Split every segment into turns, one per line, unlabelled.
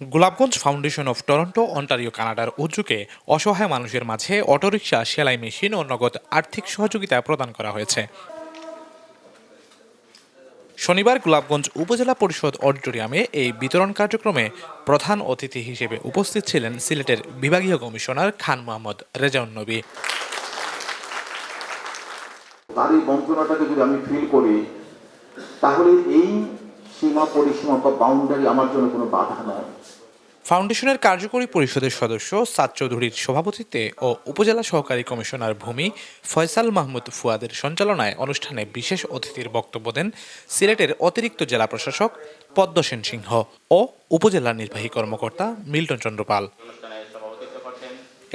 Golapganj foundation of Toronto, Ontario, কানাডার উদ্যোগে অসহায় মানুষের মাঝে অটোরিকশা, সেলাই মেশিন ও নগদ আর্থিক সহযোগিতা প্রদান করা হয়েছে। শনিবার গোলাপগঞ্জ উপজেলা পরিষদ অডিটোরিয়ামে এই বিতরণ কার্যক্রমে প্রধান অতিথি হিসেবে উপস্থিত ছিলেন সিলেটের বিভাগীয় কমিশনার খান মোহাম্মদ রেজাউন নবী।
তার এই বঞ্চনাটাকে যদি আমি ফিল করি, তাহলে এই সীমা পরিসীমা বা বাউন্ডারি আমার জন্য কোনো বাধা নয়।
ফাউন্ডেশনের কার্যকরী পরিষদের সদস্য সাদ চৌধুরীর সভাপতিত্বে ও উপজেলা সহকারী কমিশনার ভূমি ফয়সাল মাহমুদ ফুয়াদের সঞ্চালনায় অনুষ্ঠানে বিশেষ অতিথির বক্তব্য দেন সিলেটের অতিরিক্ত জেলা প্রশাসক পদ্ম সেন সিংহ ও উপজেলা নির্বাহী কর্মকর্তা মিল্টন চন্দ্রপাল।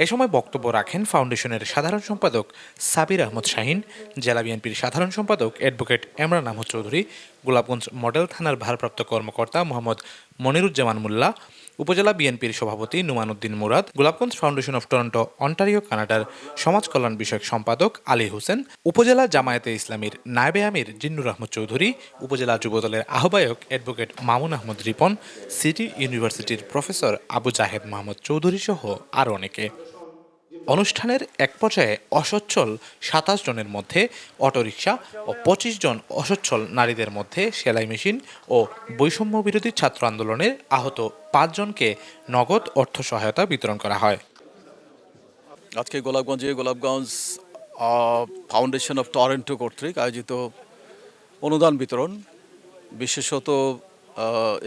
এ সময় বক্তব্য রাখেন ফাউন্ডেশনের সাধারণ সম্পাদক সাবির আহমদ শাহিন, জেলা বিএনপির সাধারণ সম্পাদক অ্যাডভোকেট এমরান আহমদ চৌধুরী, গোলাপগঞ্জ মডেল থানার ভারপ্রাপ্ত কর্মকর্তা মোহাম্মদ মনিরুজ্জামান মোল্লা, উপজেলা বিএনপির সভাপতি Numanuddin Murad, Golapganj foundation of Toronto, Ontario, কানাডার সমাজ কল্যাণ বিষয়ক সম্পাদক আলী হোসেন, উপজেলা জামায়াতে ইসলামীর নায়েবে আমির জিন্নুর আহমদ চৌধুরী, উপজেলা যুবদলের আহ্বায়ক অ্যাডভোকেট মামুন আহমদ রিপন, সিটি ইউনিভার্সিটির প্রফেসর আবু জাহেদ মাহমুদ চৌধুরী সহ আরও অনেকে। অনুষ্ঠানের এক পর্যায়ে অসচ্ছল সাতাশ জনের মধ্যে অটোরিকশা ও পঁচিশ জন অসচ্ছল নারীদের মধ্যে সেলাই মেশিন ও বৈষম্য বিরোধী ছাত্র আন্দোলনের আহত পাঁচজনকে নগদ অর্থ সহায়তা বিতরণ করা হয়।
আজকে গোলাপগঞ্জে গোলাপগঞ্জ ফাউন্ডেশন অফ টরেন্টো কর্তৃক আয়োজিত অনুদান বিতরণ। বিশেষত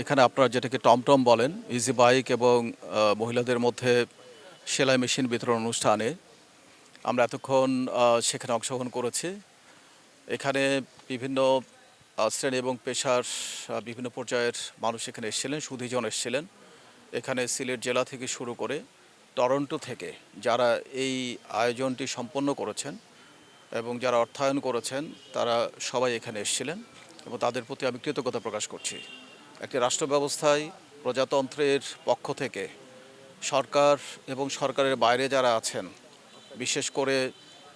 এখানে আপনারা যেটাকে টমটম বলেন, ইজি বাইক এবং মহিলাদের মধ্যে সেলাই মেশিন বিতরণ অনুষ্ঠানে আমরা এতক্ষণ সেখানে অংশগ্রহণ করেছি। এখানে বিভিন্ন শ্রেণি এবং পেশার বিভিন্ন পর্যায়ের মানুষ এখানে এসেছিলেন, সুধীজন এসেছিলেন। এখানে সিলেট জেলা থেকে শুরু করে টরন্টো থেকে যারা এই আয়োজনটি সম্পন্ন করেছেন এবং যারা অর্থায়ন করেছেন, তারা সবাই এখানে এসেছিলেন এবং তাদের প্রতি আমি কৃতজ্ঞতা প্রকাশ করছি। একটি রাষ্ট্র ব্যবস্থায় প্রজাতন্ত্রের পক্ষ থেকে সরকার এবং সরকারের বাইরে যারা আছেন, বিশেষ করে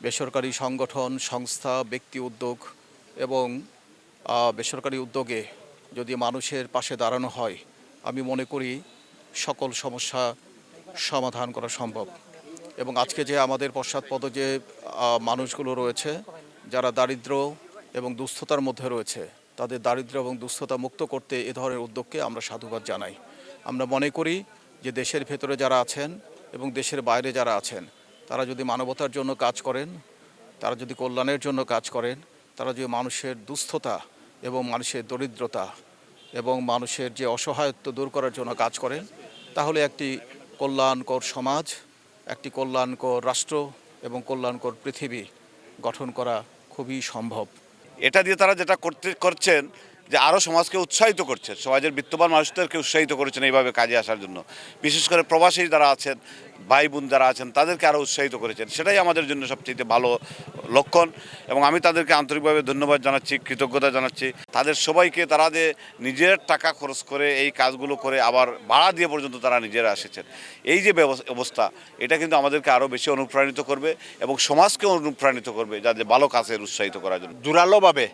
বেসরকারি সংগঠন, সংস্থা, ব্যক্তি উদ্যোগ এবং বেসরকারি উদ্যোগে যদি মানুষের পাশে দাঁড়ানো হয়, আমি মনে করি সকল সমস্যা সমাধান করা সম্ভব। এবং আজকে যে আমাদের পশ্চাৎপদ যে মানুষগুলো রয়েছে, যারা দারিদ্র এবং দুস্থতার মধ্যে রয়েছে, তাদের দারিদ্র এবং দুস্থতা মুক্ত করতে এ ধরনের উদ্যোগকে আমরা সাধুবাদ জানাই। আমরা মনে করি যে দেশের ভেতরে যারা আছেন এবং দেশের বাইরে যারা আছেন, তারা যদি মানবতার জন্য কাজ করেন, তারা যদি কল্যাণের জন্য কাজ করেন, তারা যদি মানুষের দুস্থতা এবং মানুষের দরিদ্রতা এবং মানুষের যে অসহায়ত্ব দূর করার জন্য কাজ করেন, তাহলে একটি কল্যাণকর সমাজ, একটি কল্যাণকর রাষ্ট্র এবং কল্যাণকর পৃথিবী গঠন করা খুবই সম্ভব।
এটা দিয়ে তারা যেটা করতে, করছেন যে আরও সমাজকে উৎসাহিত করছে। সমাজের বিত্তবান মানুষদেরকে উৎসাহিত করেছেন এইভাবে কাজে আসার জন্য। বিশেষ করে প্রবাসী যারা আছেন ভাই বোন যারা আছেন, তাদেরকে আরও উৎসাহিত করেছেন। সেটাই আমাদের জন্য সবচেয়ে ভালো লক্ষণ এবং আমি তাদেরকে আন্তরিকভাবে ধন্যবাদ জানাচ্ছি, কৃতজ্ঞতা জানাচ্ছি। তাদের সবাইকে তারা যে নিজের টাকা খরচ করে এই কাজগুলো করে আবার ভাড়া দিয়ে পর্যন্ত তারা নিজেরা এসেছেন। এই যে অবস্থা, এটা কিন্তু আমাদেরকে আরও বেশি অনুপ্রাণিত করবে এবং সমাজকে অনুপ্রাণিত করবে যাদের ভালো কাজের উৎসাহিত করার জন্য।
জোরালোভাবে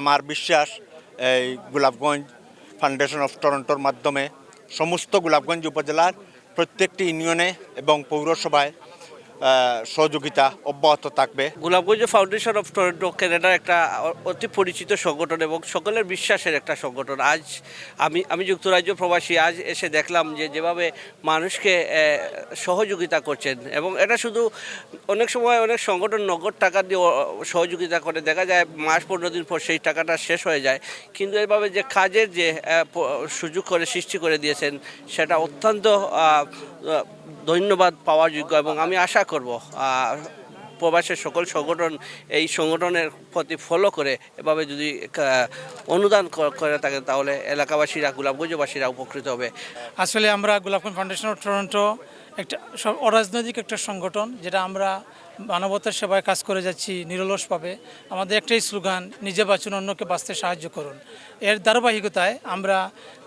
আমার বিশ্বাস এই গোলাপগঞ্জ ফাউন্ডেশন অফ টরন্টোর মাধ্যমে সমস্ত গোলাপগঞ্জ উপজেলার প্রত্যেকটি ইউনিয়নে এবং পৌরসভায় সহযোগিতা অব্যাহত থাকবে।
গোলাপগঞ্জ ফাউন্ডেশন অফ টরন্টো কানাডার একটা অতি পরিচিত সংগঠন এবং সকলের বিশ্বাসের একটা সংগঠন। আজ আমি আমি যুক্তরাজ্য প্রবাসী, আজ এসে দেখলাম যে যেভাবে মানুষকে সহযোগিতা করছেন এবং এটা শুধু অনেক সময় অনেক সংগঠন নগদ টাকা দিয়ে সহযোগিতা করে। দেখা যায় মাস পনেরো দিন পর সেই টাকাটা শেষ হয়ে যায়। কিন্তু এভাবে যে কাজের যে সুযোগ করে সৃষ্টি করে দিয়েছেন, সেটা অত্যন্ত ধন্যবাদ পাওয়ার যোগ্য এবং আমি আশা করব প্রবাসের সকল সংগঠন এই সংগঠনের প্রতি ফলো করে এভাবে যদি অনুদান করে থাকেন তাহলে এলাকাবাসীরা গোলাপগঞ্জবাসীরা উপকৃত হবে।
আসলে আমরা গোলাপগঞ্জ ফাউন্ডেশন অফ টরন্টো একটা সব অরাজনৈতিক একটা সংগঠন, যেটা আমরা মানবতার সেবায় কাজ করে যাচ্ছি নিরলসভাবে আমাদের একটাই স্লোগান, নিজে বাঁচুন, অন্যকে বাঁচতে সাহায্য করুন। এর ধারাবাহিকতায় আমরা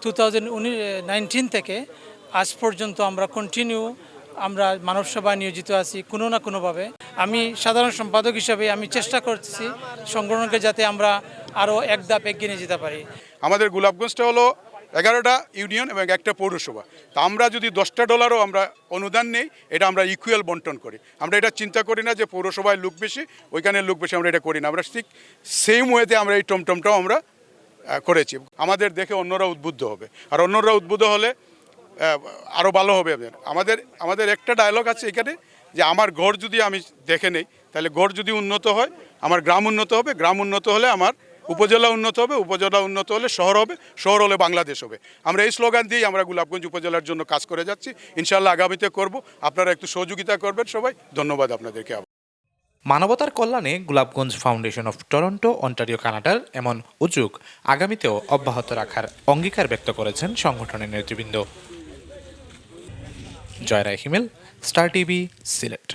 টু থাউজেন্ড থেকে আজ পর্যন্ত আমরা কন্টিনিউ আমরা মানব সেবায় নিয়োজিত আছি কোনো না কোনোভাবে। আমি সাধারণ সম্পাদক হিসাবে আমি চেষ্টা করছি সংগঠনকে যাতে আমরা আরও এক ধাপ এগিয়ে নিয়ে যেতে পারি।
আমাদের গোলাপগঞ্জটা হলো এগারোটা ইউনিয়ন এবং একটা পৌরসভা। তা আমরা যদি দশটা ডলারও আমরা অনুদান নেই, এটা আমরা ইকুয়াল বন্টন করি। আমরা এটা চিন্তা করি না যে পৌরসভায় লোক বেশি, ওইখানে লোক বেশি আমরা এটা করি না। আমরা ঠিক সেম ওয়েতে আমরা এই টমটমটাও আমরা করেছি। আমাদের দেখে অন্যরা উদ্বুদ্ধ হবে। আর অন্যরা উদ্বুদ্ধ হলে আরও ভালো হবে আমাদের আমাদের একটা ডায়লগ আছে এখানে যে আমার ঘর যদি আমি দেখে নেই, তাহলে ঘর যদি উন্নত হয়, আমার গ্রাম উন্নত হবে, গ্রাম উন্নত হলে আমার উপজেলা উন্নত হবে, উপজেলা উন্নত হলে শহর হবে, শহর হলে বাংলাদেশ হবে। আমরা এই স্লোগান দিয়েই আমরা গোলাপগঞ্জ উপজেলার জন্য কাজ করে যাচ্ছি। ইনশাল্লাহ আগামীতে করব। আপনারা একটু সহযোগিতা করবেন সবাই। ধন্যবাদ আপনাদেরকে
মানবতার কল্যাণে Golapganj foundation of Toronto, Ontario, কানাডার এমন উদ্যোগ আগামীতেও অব্যাহত রাখার অঙ্গীকার ব্যক্ত করেছেন সংগঠনের নেতৃবৃন্দ। জয়রাই হিমেল স্টার টিভি সিলেট